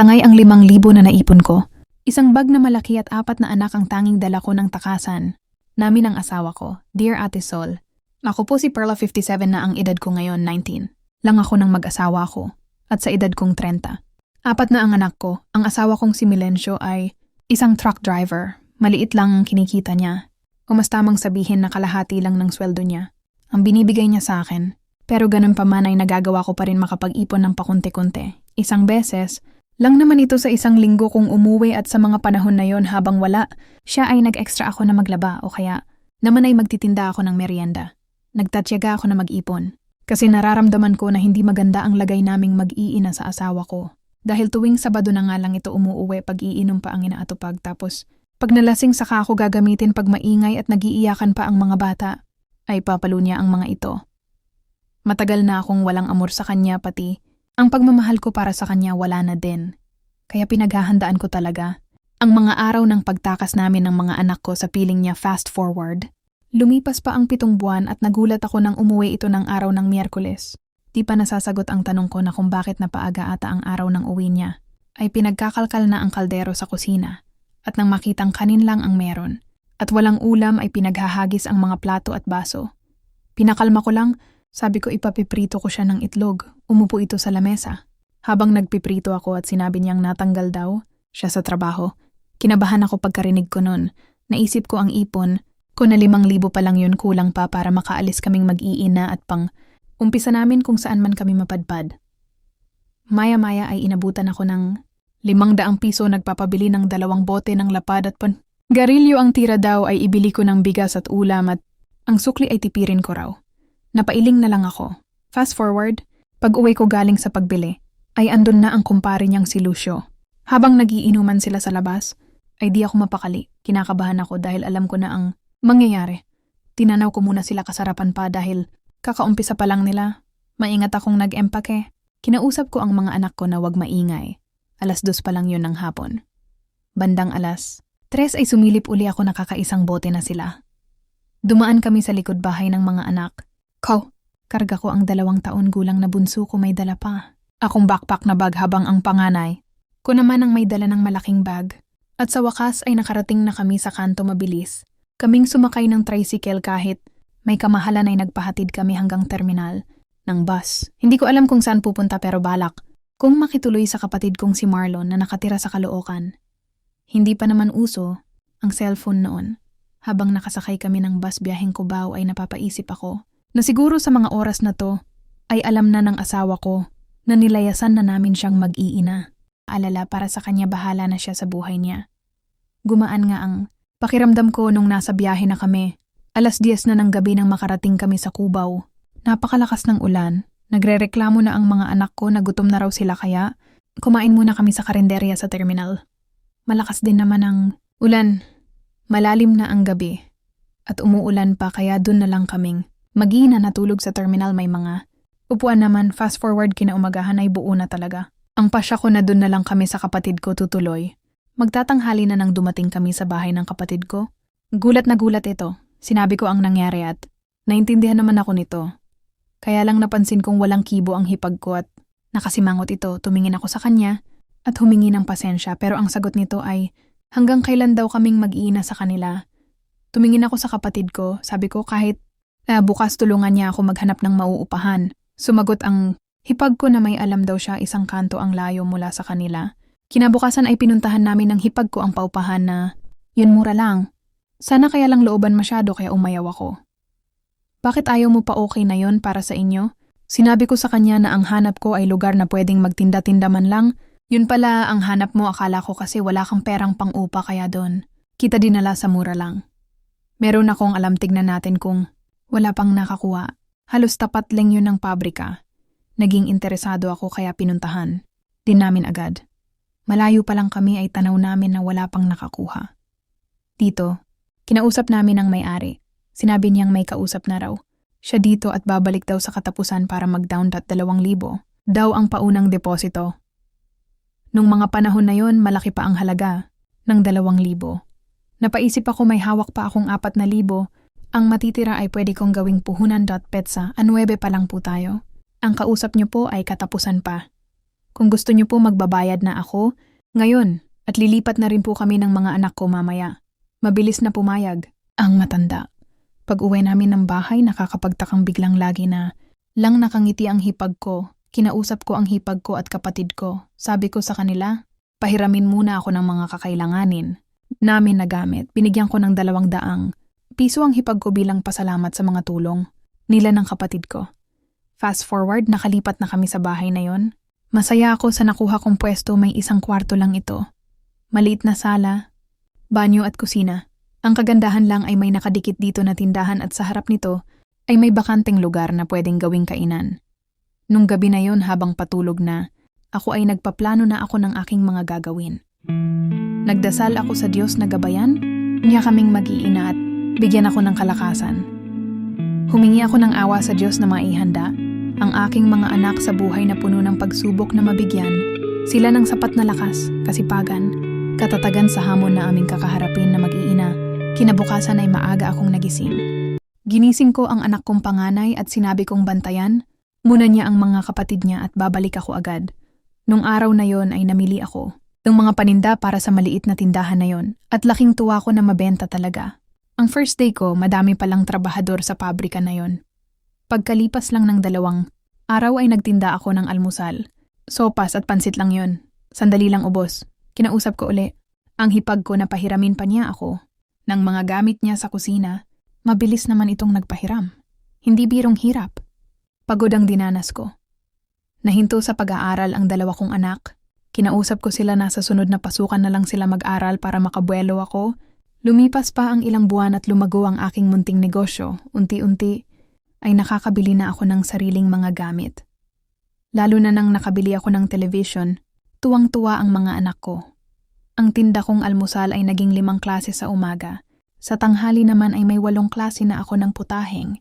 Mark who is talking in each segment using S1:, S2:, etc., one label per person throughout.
S1: Tangay ang limang libo na naipon ko. Isang bag na malaki at apat na anak ang tanging dala ko ng takasan. Namin ang asawa ko, Dear Ate Sol. Ako po si Perla 57 na ang edad ko ngayon 19. Lang ako ng mag-asawa ko. At sa edad kong 30. Apat na ang anak ko. Ang asawa kong si Milencio ay isang truck driver. Maliit lang ang kinikita niya. O mas tamang sabihin na kalahati lang ng sweldo niya. Ang binibigay niya sa akin. Pero ganun pa man ay nagagawa ko pa rin makapag-ipon ng pakunti-kunti. Isang beses, lang naman ito sa isang linggo kung umuwi at sa mga panahon na yon habang wala, siya ay nag-extra ako na maglaba o kaya naman ay magtitinda ako ng merienda. Nagtatsyaga ako na mag-ipon. Kasi nararamdaman ko na hindi maganda ang lagay naming mag-iina sa asawa ko. Dahil tuwing Sabado na nga lang ito umuuwi pag iinom pa ang inaatupag tapos pag nalasing saka ako gagamitin pag maingay at nagiiyakan pa ang mga bata, ay papalo niya ang mga ito. Matagal na akong walang amor sa kanya pati ang pagmamahal ko para sa kanya wala na din. Kaya pinaghahandaan ko talaga ang mga araw ng pagtakas namin ng mga anak ko sa piling niya fast forward. Lumipas pa ang pitong buwan at nagulat ako nang umuwi ito ng araw ng Miyerkules. Di pa nasasagot ang tanong ko na kung bakit napaaga ata ang araw ng uwi niya. Ay pinagkakalkal na ang kaldero sa kusina. At nang makitang kanin lang ang meron. At walang ulam ay pinaghahagis ang mga plato at baso. Pinakalma ko lang, sabi ko ipapiprito ko siya ng itlog. Umupo ito sa lamesa. Habang nagpiprito ako at sinabi niyang natanggal daw, siya sa trabaho, kinabahan ako pagkarinig ko nun. Naisip ko ang ipon, ko na limang libo pa lang yun kulang pa para makaalis kaming mag-iina at pang umpisa namin kung saan man kami mapadpad. Maya-maya ay inabutan ako ng limang daang piso nagpapabili ng dalawang bote ng lapad at pan. Garilyo ang tira daw ay ibili ko ng bigas at ulam at ang sukli ay tipirin ko raw. Napailing na lang ako. Fast forward, pag uwi ko galing sa pagbili, ay andun na ang kumpare niyang si Lucio. Habang nagiinuman sila sa labas, ay di ako mapakali. Kinakabahan ako dahil alam ko na ang mangyayari. Tinanaw ko muna sila kasarapan pa dahil kakaumpisa pa lang nila. Maingat akong nag-empake. Kinausap ko ang mga anak ko na wag maingay. Alas dos pa lang yun ng hapon. Bandang alas, tres ay sumilip uli ako nakakaisang bote na sila. Dumaan kami sa likod bahay ng mga anak. Ko, karga ko ang dalawang taon gulang na bunso ko may dala pa. Akong backpack na bag habang ang panganay. Ko naman ang may dala ng malaking bag. At sa wakas ay nakarating na kami sa kanto mabilis. Kaming sumakay ng tricycle kahit may kamahalan ay nagpahatid kami hanggang terminal ng bus. Hindi ko alam kung saan pupunta pero balak. Kung makituloy sa kapatid kong si Marlon na nakatira sa Caloocan. Hindi pa naman uso ang cellphone noon. Habang nakasakay kami ng bus biyaheng Cubao ay napapaisip ako na siguro sa mga oras na to ay alam na ng asawa ko na nilayasan na namin siyang mag-iina. Alala para sa kanya bahala na siya sa buhay niya. Gumaan nga ang pakiramdam ko nung nasa biyahe na kami. Alas 10 na ng gabi nang makarating kami sa Cubao. Napakalakas ng ulan. Nagrereklamo na ang mga anak ko na gutom na raw sila kaya kumain muna kami sa karinderya sa terminal. Malakas din naman ang ulan. Malalim na ang gabi. At umuulan pa kaya dun na lang kaming. Magina natulog sa terminal may mga. Upuan naman fast forward kinaumagahan ay buo na talaga. Ang pasya ko na dun na lang kami sa kapatid ko tutuloy. Magtatanghali na nang dumating kami sa bahay ng kapatid ko. Gulat na gulat ito. Sinabi ko ang nangyari at naintindihan naman ako nito. Kaya lang napansin kong walang kibo ang hipag ko at nakasimangot ito. Tumingin ako sa kanya at humingi ng pasensya pero ang sagot nito ay hanggang kailan daw kaming mag-iina sa kanila. Tumingin ako sa kapatid ko. Sabi ko kahit ah, bukas tulungan niya ako maghanap ng mauupahan. Sumagot ang hipag ko na may alam daw siya isang kanto ang layo mula sa kanila. Kinabukasan ay pinuntahan namin ng hipag ko ang paupahan na yun mura lang. Sana kaya lang looban masyado kaya umayaw ako. Bakit ayaw mo pa okay na yon para sa inyo? Sinabi ko sa kanya na ang hanap ko ay lugar na pwedeng magtinda-tinda man lang. Yun pala ang hanap mo akala ko kasi wala kang perang pang-upa kaya doon. Kita dinala sa mura lang. Meron akong alam tignan natin kung wala pang nakakuha. Halos tapat lang yun ng pabrika. Naging interesado ako kaya pinuntahan. Din namin agad. Malayo pa lang kami ay tanaw namin na wala pang nakakuha. Dito, kinausap namin ang may-ari. Sinabi niyang may kausap na raw. Siya dito at babalik daw sa katapusan para mag-down at dalawang libo. Daw ang paunang deposito. Nung mga panahon na yon, malaki pa ang halaga ng dalawang libo. Napaisip ako may hawak pa akong apat na libo. Ang matitira ay pwede kong gawing puhunan.petsa, anuebe pa lang po tayo. Ang kausap niyo po ay katapusan pa. Kung gusto niyo po magbabayad na ako, ngayon, at lilipat na rin po kami ng mga anak ko mamaya. Mabilis na pumayag. Ang matanda. Pag uwi namin ng bahay, nakakapagtakang biglang lagi na lang nakangiti ang hipag ko. Kinausap ko ang hipag ko at kapatid ko. Sabi ko sa kanila, pahiramin muna ako ng mga kakailanganin. Namin na gamit, binigyan ko ng dalawang daang. Piso ang hipag ko bilang pasalamat sa mga tulong. Nila ng kapatid ko. Fast forward, nakalipat na kami sa bahay na yon. Masaya ako sa nakuha kong pwesto may isang kwarto lang ito. Maliit na sala, banyo at kusina. Ang kagandahan lang ay may nakadikit dito na tindahan at sa harap nito ay may bakanteng lugar na pwedeng gawing kainan. Nung gabi na yon habang patulog na, ako ay nagpaplano na ako ng aking mga gagawin. Nagdasal ako sa Diyos na gabayan, niya kaming mag-iina at bigyan ako ng kalakasan. Humingi ako ng awa sa Diyos na maihanda ang aking mga anak sa buhay na puno ng pagsubok na mabigyan, sila ng sapat na lakas, kasipagan, katatagan sa hamon na aming kakaharapin na mag-iina, kinabukasan ay maaga akong nagising. Ginising ko ang anak kong panganay at sinabi kong bantayan, muna niya ang mga kapatid niya at babalik ako agad. Nung araw na yon ay namili ako ng mga paninda para sa maliit na tindahan na yon at laking tuwa ko na mabenta talaga. Ang first day ko, madami palang trabahador sa pabrika na yon. Pagkalipas lang ng dalawang araw ay nagtinda ako ng almusal. Sopas at pansit lang yon. Sandali lang ubos. Kinausap ko uli. Ang hipag ko na pahiramin pa niya ako. Nang mga gamit niya sa kusina, mabilis naman itong nagpahiram. Hindi birong hirap. Pagod ang dinanas ko. Nahinto sa pag-aaral ang dalawa kong anak. Kinausap ko sila na sa sunod na pasukan na lang sila mag-aral para makabuelo ako. Lumipas pa ang ilang buwan at lumago ang aking munting negosyo. Unti-unti, ay nakakabili na ako ng sariling mga gamit. Lalo na nang nakabili ako ng television, tuwang-tuwa ang mga anak ko. Ang tinda kong almusal ay naging limang klase sa umaga. Sa tanghali naman ay may walong klase na ako ng putaheng.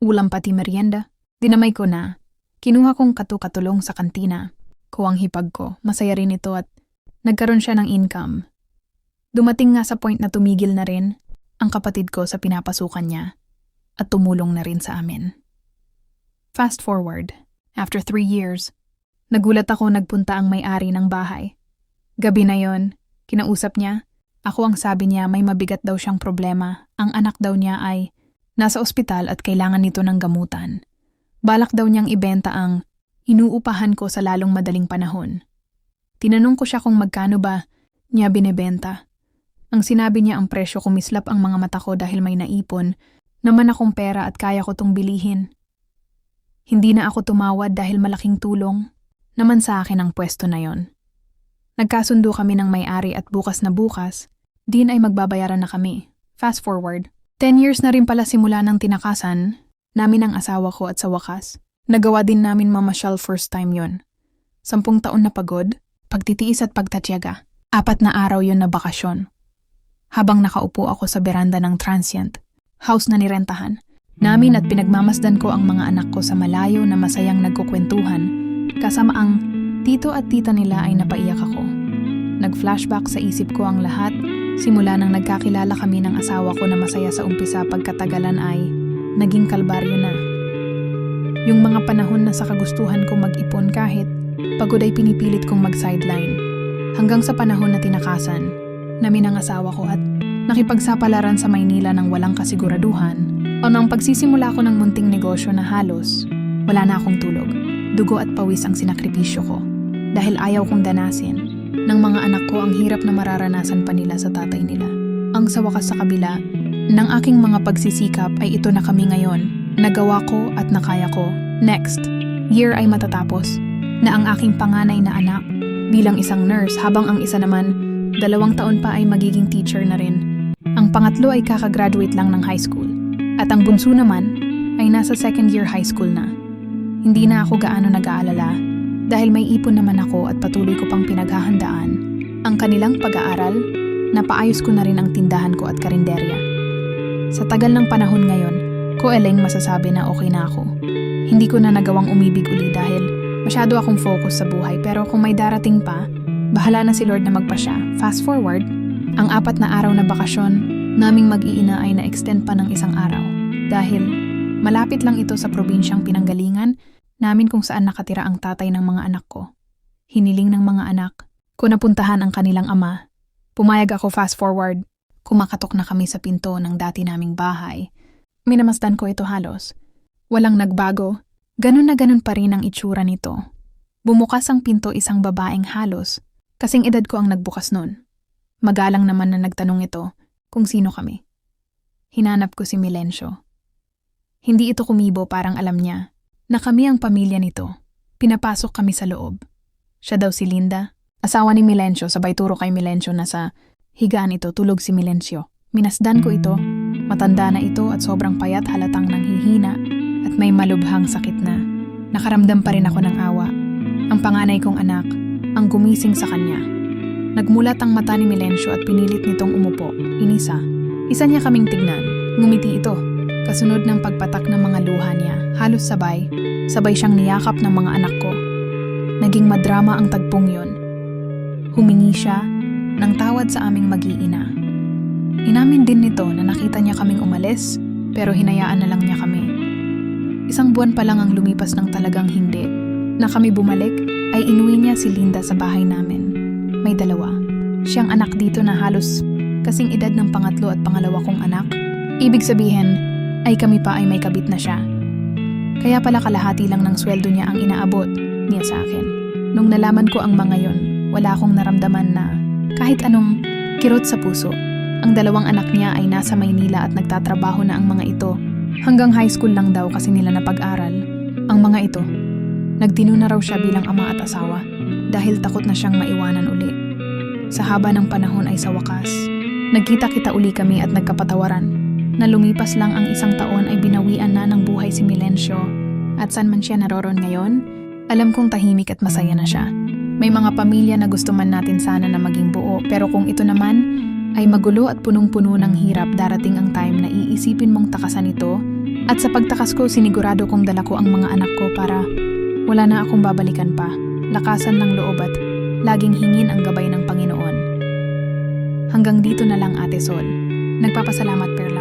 S1: Ulam pati merienda. Dinamay ko na. Kinuha kong katukatulong sa kantina. Kuwang hipag ko, masaya rin ito at nagkaroon siya ng income. Dumating nga sa point na tumigil na rin ang kapatid ko sa pinapasukan niya at tumulong na rin sa amin. Fast forward, after three years, nagulat ako nagpunta ang may-ari ng bahay. Gabi na yon, kinausap niya, ako ang sabi niya may mabigat daw siyang problema, ang anak daw niya ay nasa ospital at kailangan nito ng gamutan. Balak daw niyang ibenta ang inuupahan ko sa lalong madaling panahon. Tinanong ko siya kung magkano ba niya binebenta. Ang sinabi niya ang presyo kumislap ang mga mata ko dahil may naipon naman akong pera at kaya ko tong bilihin. Hindi na ako tumawad dahil malaking tulong naman sa akin ang pwesto na yon. Nagkasundo kami ng may-ari at bukas na bukas, din ay magbabayaran na kami. Fast forward, 10 years na rin pala simula ng tinakasan namin ang asawa ko at sa wakas, nagawa din namin mamasyal first time yon. Sampung taon na pagod, pagtitiis at pagtatyaga. Apat na araw yon na bakasyon. Habang nakaupo ako sa beranda ng transient, house na nirentahan. Namin at pinagmamasdan ko ang mga anak ko sa malayo na masayang nagkukwentuhan, kasama ang tito at tita nila ay napaiyak ako. Nag-flashback sa isip ko ang lahat, simula nang nagkakilala kami ng asawa ko na masaya sa umpisa pagkatagalan ay naging kalbaryo na. Yung mga panahon na sa kagustuhan ko mag-ipon kahit pagod ay pinipilit kong mag-sideline. Hanggang sa panahon na tinakasan, namin ang asawa ko at Nakipagsapalaran sa Maynila ng walang kasiguraduhan o nang pagsisimula ko ng munting negosyo na halos, wala na akong tulog. Dugo at pawis ang sinakripisyo ko dahil ayaw kong danasin ng mga anak ko ang hirap na mararanasan pa nila sa tatay nila. Ang sa wakas sa kabila ng aking mga pagsisikap ay ito na kami ngayon. Nagawa ko at nakaya ko. Next, year ay matatapos na ang aking panganay na anak bilang isang nurse habang ang isa naman dalawang taon pa ay magiging teacher na rin ang pangatlo ay kakagraduate lang ng high school. At ang bunso naman ay nasa second year high school na. Hindi na ako gaano nag-aalala dahil may ipon naman ako at patuloy ko pang pinaghahandaan ang kanilang pag-aaral, napaayos ko na rin ang tindahan ko at karinderya. Sa tagal ng panahon ngayon, ko eleng masasabi na okay na ako. Hindi ko na nagawang umibig uli dahil masyado akong focus sa buhay pero kung may darating pa, bahala na si Lord na magpasya. Fast forward, ang apat na araw na bakasyon, naming mag-iina ay na-extend pa ng isang araw. Dahil malapit lang ito sa probinsyang pinanggalingan namin kung saan nakatira ang tatay ng mga anak ko. Hiniling ng mga anak ko napuntahan ang kanilang ama. Pumayag ako fast forward. Kumakatok na kami sa pinto ng dati naming bahay. Minamasdan ko ito halos. Walang nagbago. Ganun na ganun pa rin ang itsura nito. Bumukas ang pinto isang babaeng halos. Kasing edad ko ang nagbukas nun. Magalang naman na nagtanong ito kung sino kami. Hinanap ko si Milencio. Hindi ito kumibo parang alam niya na kami ang pamilya nito. Pinapasok kami sa loob. Siya daw si Linda, asawa ni Milencio sabay turo kay Milencio na sa higaan ito tulog si Milencio. Minasdan ko ito, matanda na ito at sobrang payat halatang nanghihina at may malubhang sakit na. Nakaramdam pa rin ako ng awa. Ang panganay kong anak, ang gumising sa kanya. Nagmulat ang mata ni Milencio at pinilit nitong umupo. Inisa. Isa niya kaming tignan. Ngumiti ito. Kasunod ng pagpatak ng mga luha niya, halos sabay, sabay siyang niyakap ng mga anak ko. Naging madrama ang tagpong yon. Humingi siya ng tawad sa aming mag-iina. Inamin din nito na nakita niya kaming umalis, pero hinayaan na lang niya kami. Isang buwan pa lang ang lumipas ng talagang hindi. Na kami bumalik, ay inuwi niya si Linda sa bahay namin. May dalawa. Siyang anak dito na halos kasing edad ng pangatlo at pangalawa kong anak. Ibig sabihin, ay kami pa ay may kabit na siya. Kaya pala kalahati lang ng sweldo niya ang inaabot niya sa akin. Nung nalaman ko ang mga yon, wala akong naramdaman na kahit anong kirot sa puso. Ang dalawang anak niya ay nasa Maynila at nagtatrabaho na ang mga ito. Hanggang high school lang daw kasi nila napag-aral. Ang mga ito, nagtino na raw siya bilang ama at asawa dahil takot na siyang maiwanan uli. Sa haba ng panahon ay sa wakas, nagkita-kita uli kami at nagkapatawaran. Na lumipas lang ang isang taon ay binawian na ng buhay si Milencio. At saan man siya naroron ngayon, alam kong tahimik at masaya na siya. May mga pamilya na gusto man natin sana na maging buo pero kung ito naman ay magulo at punong-puno ng hirap darating ang time na iisipin mong takasan ito at sa pagtakas ko sinigurado kong dala ko ang mga anak ko para wala na akong babalikan pa, lakasan ng loob at laging hingin ang gabay ng Panginoon. Hanggang dito na lang Ate Sol. Nagpapasalamat Perla.